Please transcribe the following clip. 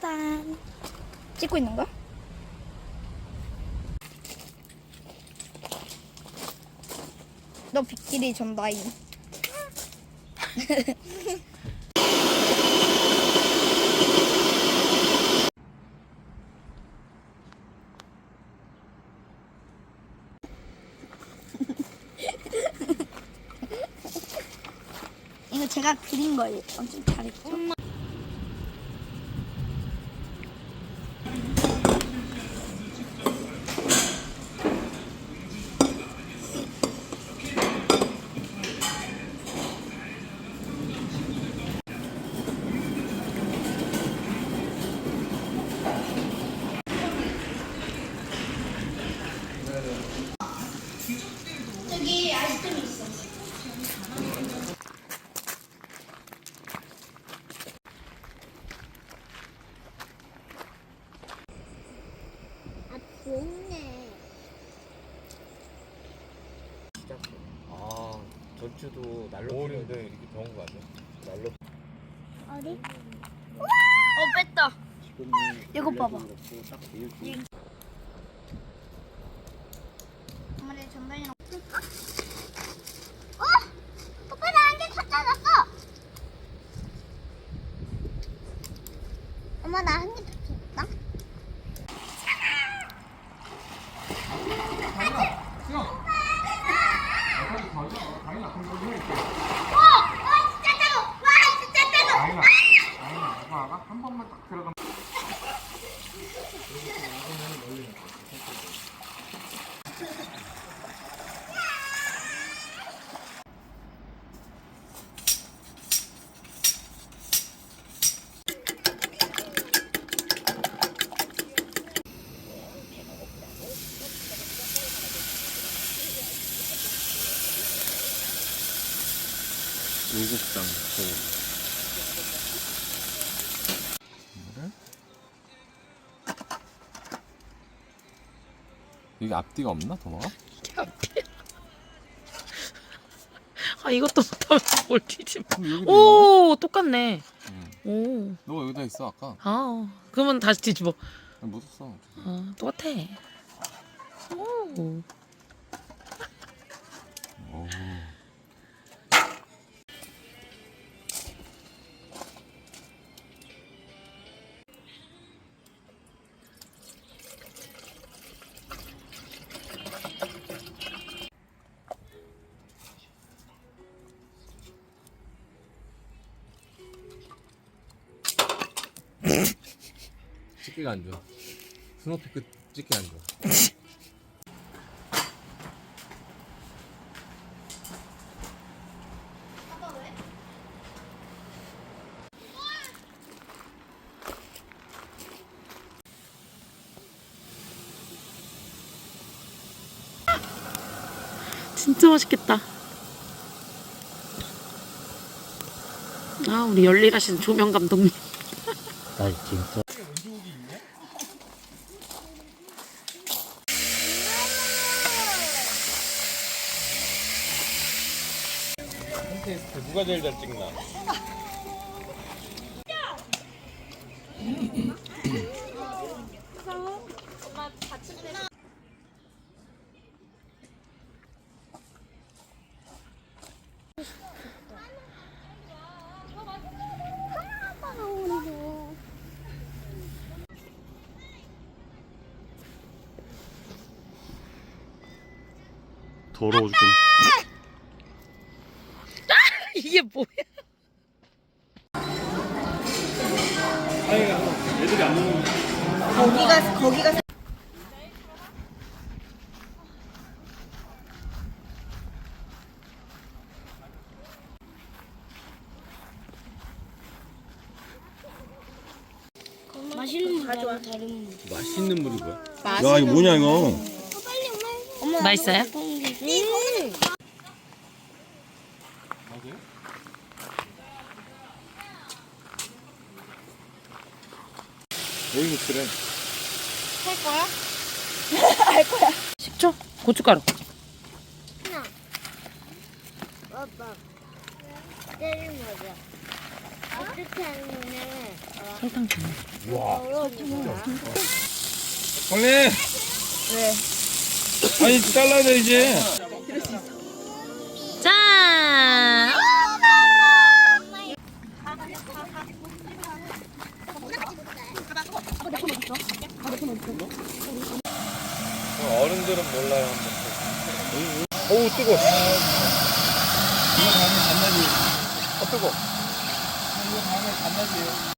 짜잔. 찍고 있는 거야? 너 빗길이 전다잉. 이거 제가 그린 거예요. 엄청 잘했죠? 아 전주도 난로 피는데 이렇게 더운 거 아니야? 난로 어디? 어 뺐다. 지금 이거 봐봐. 전단이랑 어? 오빠 나 안개 갖다 놨어. 엄마 나 한 개 줬다. 어, 어, 따로. 한 번만 딱 들어가면 일곱장 소 이게 앞뒤가 없나 도마가? 아 이것도 못하면서 뭘 있네. 오 똑같네 응. 오 너가 여기다 있어 아까 아, 그러면 다시 뒤집어. 아니, 묻었어 아, 똑같아. 오. 오. 찍기가 안 좋아 스노피크 찍기 안 좋아 진짜 맛있겠다. 아, 우리 열일하신 조명 감독님. 나 진짜 콘테스트 누가 제일 잘 찍나? 더러워 죽겠네 이게 뭐야? 애들이 안 먹는 거기가 거기가 맛있는 거. 다른 맛있는 물이 뭐야? 야 이거 뭐냐 이거 엄마. 맛있어요? 음. 맞아요? 여기 그래 식초? 고춧가루. 아빠. 때리는 거죠. 어떻게 하면 설탕 좀. 와. 빨리. 왜? 아니 잘라야 돼 이제. 짠! 어른들은 몰라요. 어우 뜨거. 이거 다음에 단나지. 아 뜨거. 이거 다음에 단나지.